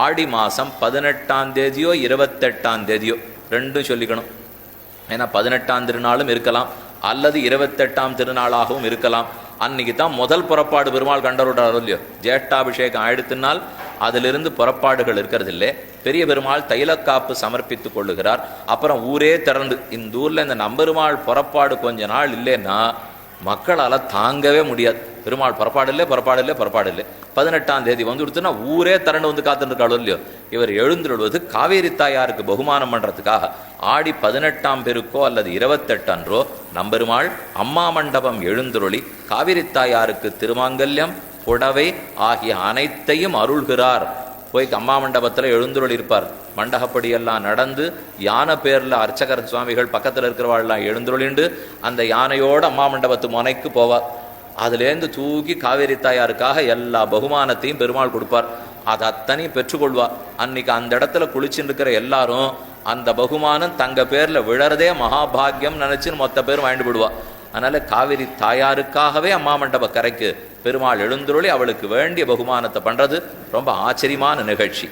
ஆடி மாதம் பதினெட்டாம் தேதியோ இருபத்தெட்டாம் தேதியோ ரெண்டும் சொல்லிக்கணும். ஏன்னா பதினெட்டாம் திருநாளும் இருக்கலாம் அல்லது இருபத்தெட்டாம் திருநாளாகவும் இருக்கலாம். அன்னைக்கு தான் முதல் புறப்பாடு பெருமாள் கண்டருடாரோ இல்லையோ? ஜேஷ்டாபிஷேகம் ஆயிடுத்தினால் அதிலிருந்து புறப்பாடுகள் இருக்கிறது இல்லை பெரிய பெருமாள் தைலக்காப்பு சமர்ப்பித்துக் கொள்ளுகிறார். அப்புறம் ஊரே திறந்து இந்த ஊரில் இந்த நம்பெருமாள் புறப்பாடு கொஞ்ச நாள் இல்லைன்னா மக்களால் தாங்கவே முடியாது. பெருமாள் புறப்பாடு இல்லை புறப்பாடு இல்லை புறப்பாடு இல்லை பதினெட்டாம் தேதி வந்து கொடுத்துன்னா ஊரே திரண்டு வந்து காத்துருக்காளோ இல்லையோ? இவர் எழுந்துருவது காவேரி தாயாருக்கு பகுமானம் பண்ணுறதுக்காக ஆடி பதினெட்டாம் பெருக்கோ அல்லது இருபத்தெட்டன்றோ நம்பெருமாள் அம்மா மண்டபம் எழுந்துருளி காவேரி தாயாருக்கு திருமாங்கல்யம் புடவை ஆகிய அனைத்தையும் அருள்கிறார். போய் அம்மா மண்டபத்தில் எழுந்துருள் இருப்பார். மண்டகப்படியெல்லாம் நடந்து யானை பேரில் அர்ச்சகர் சுவாமிகள் பக்கத்தில் இருக்கிறவாள்லாம் எழுந்துருளிண்டு அந்த யானையோட அம்மா மண்டபத்து முனைக்கு போவார். அதுலேருந்து தூக்கி காவேரி தாயாருக்காக எல்லா பகுமானத்தையும் பெருமாள் கொடுப்பார். அதை அத்தனையும் பெற்றுக்கொள்வார் அன்னைக்கு அந்த இடத்துல குளிச்சுட்டு இருக்கிற எல்லாரும் அந்த பகுமானம் தங்க பேரில் விழறதே மகாபாகியம் நினச்சின்னு மொத்த பேரும் வாங்கிட்டு விடுவா அதனால காவிரி தாயாருக்காகவே அம்மா மண்டப கரைக்கு பெருமாள் எழுந்துருளி அவளுக்கு வேண்டிய பகுமானத்தை பண்றது ரொம்ப ஆச்சரியமான நிகழ்ச்சி.